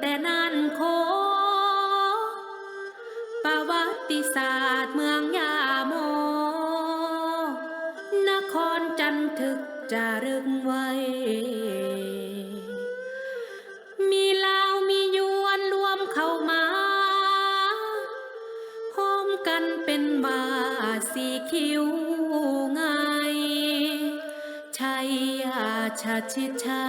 แต่นานโค ประวัติศาสตร์เมืองยาโม นครจันทึกจารึกไว้ มีลาวมียวนรวมเข้ามาพร้อมกันเป็นว่าสีคิ้วไงชัยยาชาชิชา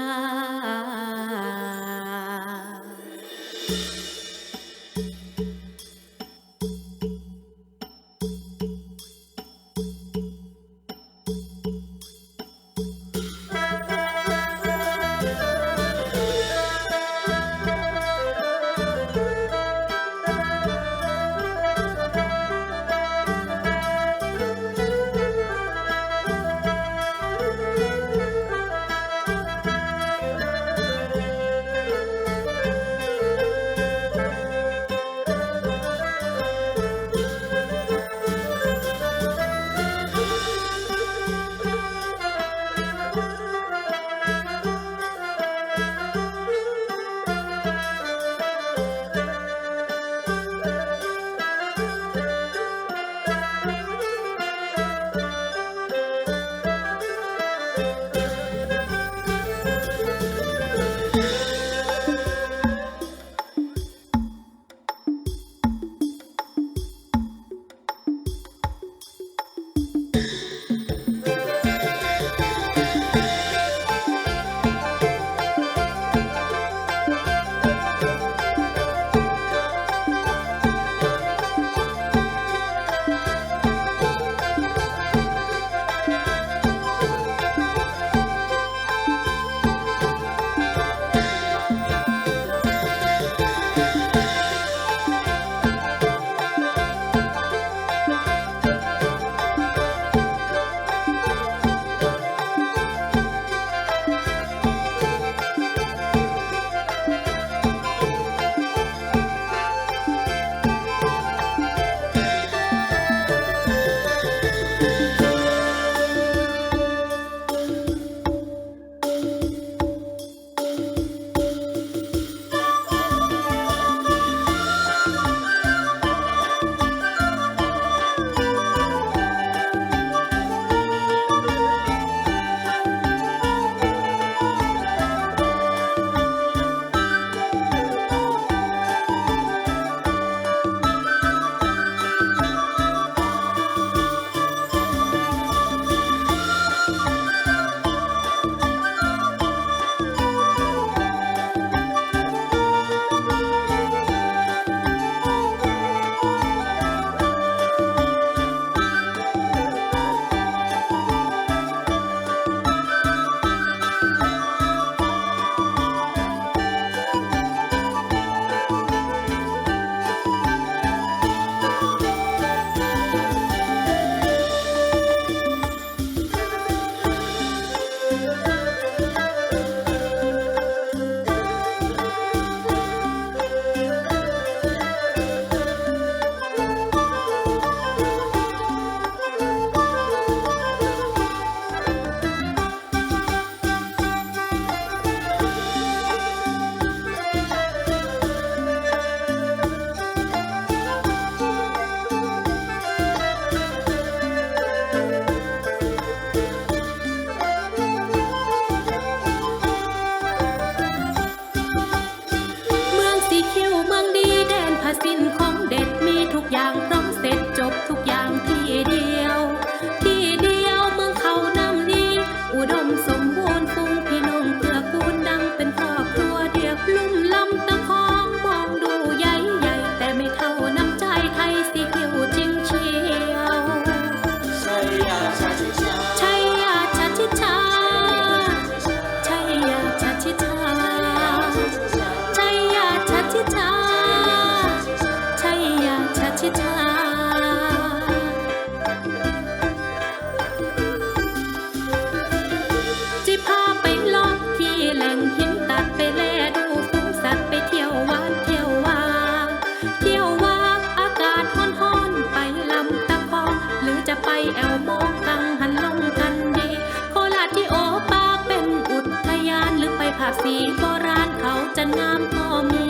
สีโบราณเขาจะงามก็มี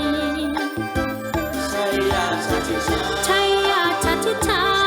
ชัยยาชาชิชาชัยยาชาชิชา